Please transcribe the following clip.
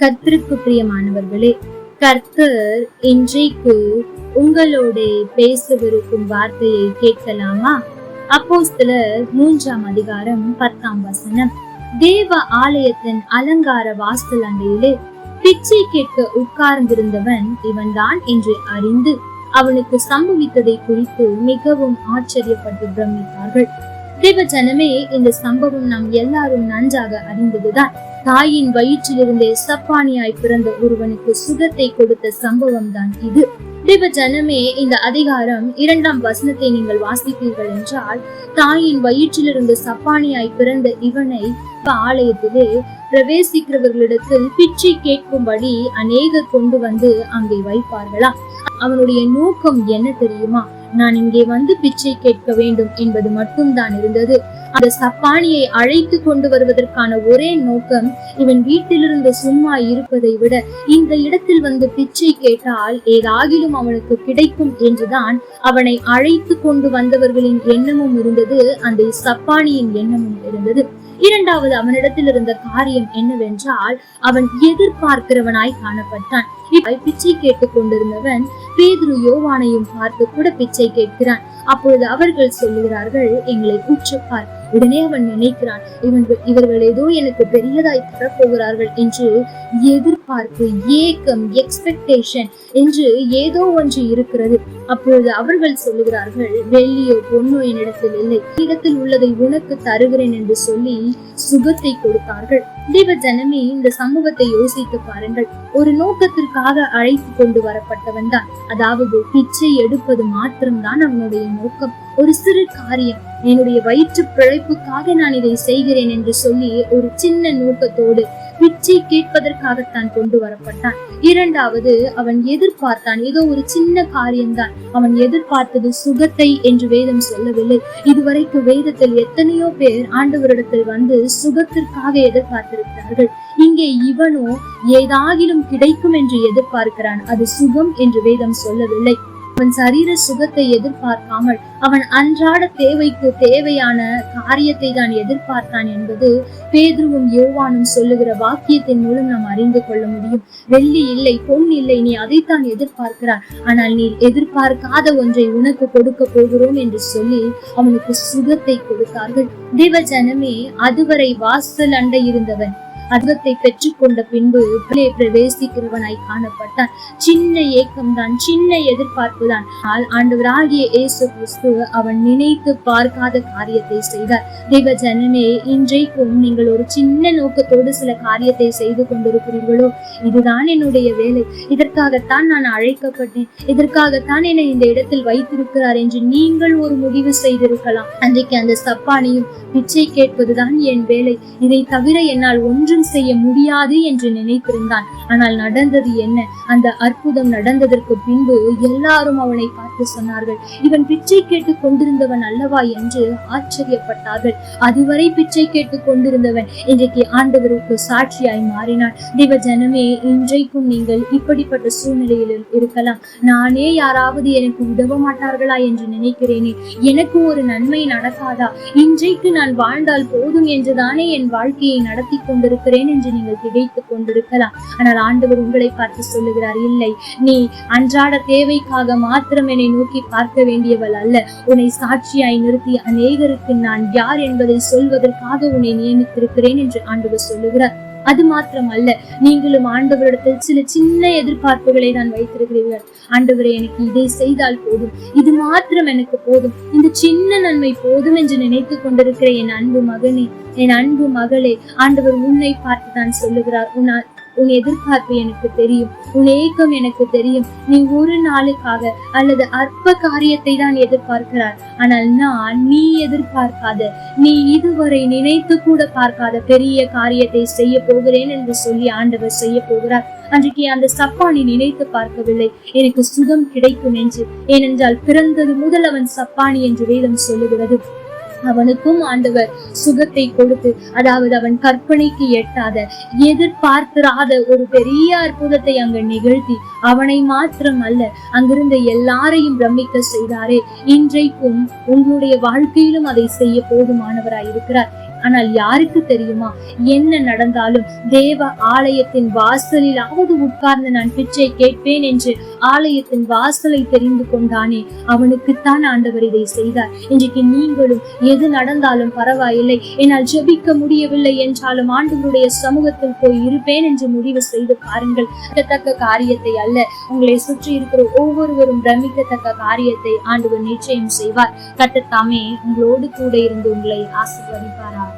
கர்த்தருக்கு பிரியமானவர்களே கர்த்தர் இன்றைக்கு உங்களோட பேசவிருக்கும் வார்த்தையை கேட்கலாமா? அப்போஸ்தலர் மூன்றாம் அதிகாரம் பத்தாம் வசனம். தேவ ஆலயத்தின் அலங்கார வாசல் அண்டையிலே பிச்சை கேட்க உட்கார்ந்திருந்தவன் இவன்தான் என்று அறிந்து அவனுக்கு சம்பவித்ததை குறித்து மிகவும் ஆச்சரியப்பட்டு பிரமித்தார்கள். தேவ ஜனமே இந்த சம்பவம் நாம் எல்லாரும் நன்றாக அறிந்ததுதான். தாயின் வயிற்றிலிருந்தே சப்பானியாய் பிறந்த ஒருவனுக்கு சுகத்தை கொடுத்த சம்பவம் தான் இது. தேவ ஜனமே இந்த அதிகாரம் இரண்டாம் வசனத்தை நீங்கள் வாசிப்பீர்கள் என்றால் தாயின் வயிற்றிலிருந்து சப்பானியாய் பிறந்த இவனை ஆலயத்திலே பிரவேசிக்கிறவர்களிடத்தில் பிச்சை கேட்கும்படி அநேக கொண்டு வந்து அங்கே வைப்பார்களா? அவனுடைய நோக்கம் என்ன தெரியுமா? நான் இங்கே வந்து பிச்சை கேட்க வேண்டும் என்பது மட்டும்தான் இருந்தது. அந்த சப்பானியை அழைத்து கொண்டு வருவதற்கான ஒரே நோக்கம் இவன் வீட்டிலிருந்து சும்மா இருப்பதை விட இந்த இடத்தில் வந்து பிச்சை கேட்டால் ஏதாகிலும் அவனுக்கு கிடைக்கும் என்றுதான் அவனை அழைத்து கொண்டு வந்தவர்களின் எண்ணமும் இருந்தது அந்த சப்பானியின் எண்ணமும் இருந்தது. இரண்டாவது அவனிடத்தில் இருந்த காரியம் என்னவென்றால் அவன் எதிர்பார்க்கிறவனாய் காணப்பட்டான். பிச்சை கேட்டுக் கொண்டிருந்தவன் பேதுரு யோவானையும் பார்த்து கூட பிச்சை கேட்கிறான். அப்பொழுது அவர்கள் சொல்லுகிறார்கள் எங்களை உற்றுப்பார் உடனே அவன் நினைக்கிறான் இவன் இவர்கள் ஏதோ எனக்கு பெரியதாய் தரப்போகிறார்கள் என்று எதிர்பார்ப்பு ஏக்கம் எக்ஸ்பெக்டேஷன் என்று ஏதோ ஒன்று இருக்கிறது. அப்பொழுது அவர்கள் சொல்லுகிறார்கள் வெள்ளியோ பொன்னோ என்னிடத்தில் இல்லை. இடத்தில் உள்ளதை உனக்கு தருகிறேன் என்று சொல்லி சுகத்தை கொடுத்தார்கள். தேவ ஜனமே இந்த சமூகத்தை யோசித்து பாருங்கள். ஒரு நோக்கத்திற்காக அழைத்து கொண்டு வரப்பட்டவன் தான் அதாவது பிச்சை எடுப்பது மாத்திரம்தான் அவனுடைய நோக்கம். ஒரு சிறு காரியம் என்னுடைய வயிற்று பிழைப்புக்காக நான் இதை செய்கிறேன் என்று சொல்லி ஒரு சின்ன நோக்கத்தோடு பிச்சை கேட்பதற்காகத்தான் கொண்டு வரப்பட்டான். இரண்டாவது அவன் எதிர்பார்த்தான். ஏதோ ஒரு சின்ன காரியம்தான். அவன் எதிர்பார்த்தது சுகத்தை என்று வேதம் சொல்லவில்லை. இதுவரைக்கும் வேதத்தில் எத்தனையோ பேர் ஆண்டவரிடத்தில் வந்து சுகத்திற்காக எதிர்பார்த்திருக்கிறார்கள். இங்கே இவனோ ஏதாகிலும் கிடைக்கும் என்று எதிர்பார்க்கிறான். அது சுகம் என்று வேதம் சொல்லவில்லை. அவன் சரீர சுகத்தை எதிர்பார்க்காமல் அவன் அன்றாட தேவைக்கு தேவையான காரியத்தை தான் எதிர்பார்த்தான் என்பது பேதுருவும் யோவானும் சொல்லுகிற வாக்கியத்தின் மூலம் நாம் அறிந்து கொள்ள முடியும். வெள்ளி இல்லை பொன் இல்லை நீ அதைத்தான் எதிர்பார்க்கிறார் ஆனால் நீ எதிர்பார்க்காத ஒன்றை உனக்கு கொடுக்க போகிறோம் என்று சொல்லி அவனுக்கு சுகத்தை கொடுத்தார்கள். தேவ ஜனமே அதுவரை வாசல் அண்டை இருந்தவன். அர்த்தத்தை பெற்றுக்கொண்ட பின்பு உள்ளே பிரவேசிக்கிறவனாய் காணப்பட்டான். சின்ன ஏக்கம்தான் சின்ன எதிர்பார்ப்பு தான் ஆண்டவராகிய இயேசு கிறிஸ்து அவன் நினைத்து பார்க்காத காரியத்தை செய்தார். தேவ ஜனனே இன்றைக்கும் நீங்கள் ஒரு சின்ன நோக்கத்தோடு சில காரியத்தை செய்து கொண்டிருக்கிறீர்களோ? இதுதான் என்னுடைய வேலை. இதற்காகத்தான் நான் அழைக்கப்பட்டேன். இதற்காகத்தான் என்னை இந்த இடத்தில் வைத்திருக்கிறார் என்று நீங்கள் ஒரு முடிவு செய்திருக்கலாம். அன்றைக்கு அந்த சப்பானியும் பிச்சை கேட்பதுதான் என் வேலை. இதை தவிர என்னால் ஒன்று ஒன்றும் செய்ய முடியாது என்று நினைத்திருந்தான். ஆனால் நடந்தது என்ன? அந்த அற்புதம் நடந்ததற்கு பின்பு எல்லாரும் அவனை பார்த்து சொன்னார்கள். இவன் பிச்சை கேட்டு கொண்டிருந்தவன் அல்லவா? என்று ஆச்சரியப்பட்டார்கள். அதுவரை பிச்சை கேட்டு கொண்டிருந்தவன் இன்றைக்கு ஆண்டவருக்கு சாட்சியாய் மாறினான். தேவ ஜனமே இன்றைக்கும் நீங்கள் இப்படிப்பட்ட சூழ்நிலையில் இருக்கலாம். நானே யாராவது எனக்கு உதவ மாட்டார்களா என்று நினைக்கிறேனே. எனக்கு ஒரு நன்மை நடக்காதா? இன்றைக்கு நான் வாழ்ந்தால் போதும் என்றுதானே என் வாழ்க்கையை நடத்தி பார்க்கிறேன் என்று நீங்கள் திகைத்துக் கொண்டிருக்கலாம். ஆனால் ஆண்டவர் உங்களை பார்த்து சொல்லுகிறார் இல்லை நீ அன்றாட தேவைக்காக மாத்திரம் என்னை நோக்கி பார்க்க வேண்டியவள் அல்ல. உன்னை சாட்சியாய் நிறுத்தி அநேகருக்கு நான் யார் என்பதை சொல்வதற்காக உன்னை நியமித்திருக்கிறேன் என்று ஆண்டவர் சொல்லுகிறார். அது மாத்திரம் அல்ல நீங்களும் ஆண்டவரிடத்தில் சில சின்ன எதிர்பார்ப்புகளை தான் வைத்திருக்கிறீர்கள். ஆண்டவரை எனக்கு இதை செய்தால் போதும். இது மாத்திரம் எனக்கு போதும். இந்த சின்ன நன்மை போதும் என்று நினைத்து கொண்டிருக்கிற என் அன்பு மகனே என் அன்பு மகளே ஆண்டவர் உன்னை பார்த்து தான் சொல்லுகிறார். உன் உன் எதிர்பார்ப்பு எனக்கு தெரியும். உன் ஏக்கம் எனக்கு தெரியும். நீ ஒரு நாளுக்காக அல்லது அற்ப காரியத்தை தான் எதிர்பார்க்கிறார் ஆனால் நான் நீ எதிர்பார்க்காத நீ இதுவரை நினைத்து கூட பார்க்காத பெரிய காரியத்தை செய்ய போகிறேன் என்று சொல்லி ஆண்டவர் செய்ய போகிறார். அன்றைக்கு அந்த சப்பானி நினைத்து பார்க்கவில்லை. எனக்கு சுகம் கிடைக்கும் என்று. ஏனென்றால் பிறந்தது முதல் அவன் சப்பானி என்று வேதம் சொல்லுகிறது. அவனுக்கும் ஆண்டவர் சுகத்தை கொடுத்து அதாவது அவன் கற்பனைக்கு எட்டாத எதிர்பார்த்திராத ஒரு பெரிய அற்புதத்தை அங்கு நிகழ்த்தி அவனை மாத்திரம் அல்ல அங்கிருந்த எல்லாரையும் பிரமிக்க செய்தாரே. இன்றைக்கும் உங்களுடைய வாழ்க்கையிலும் அதை செய்ய போதுமானவராய் இருக்கிறார் ஆனால் யாருக்கு தெரியுமா? என்ன நடந்தாலும் தேவ ஆலயத்தின் வாசலிலாவது உட்கார்ந்து நான் பிச்சை கேட்பேன் என்று ஆலயத்தின் வாசலை தெரிந்து கொண்டானே அவனுக்குத்தான் ஆண்டவர் இதை செய்தார். இன்றைக்கு நீங்களும் எது நடந்தாலும் பரவாயில்லை. என்னால் ஜெபிக்க முடியவில்லை என்றாலும் ஆண்டவருடைய சமூகத்தில் போய் இருப்பேன் என்று முடிவு செய்து பாருங்கள். தக்க காரியத்தை அல்ல உங்களை சுற்றி இருக்கிற ஒவ்வொருவரும் பிரமிக்கத்தக்க காரியத்தை ஆண்டவர் நிச்சயம் செய்வார். கட்டத்தாமே உங்களோடு கூட இருந்து உங்களை ஆசீர்வதிப்பாராக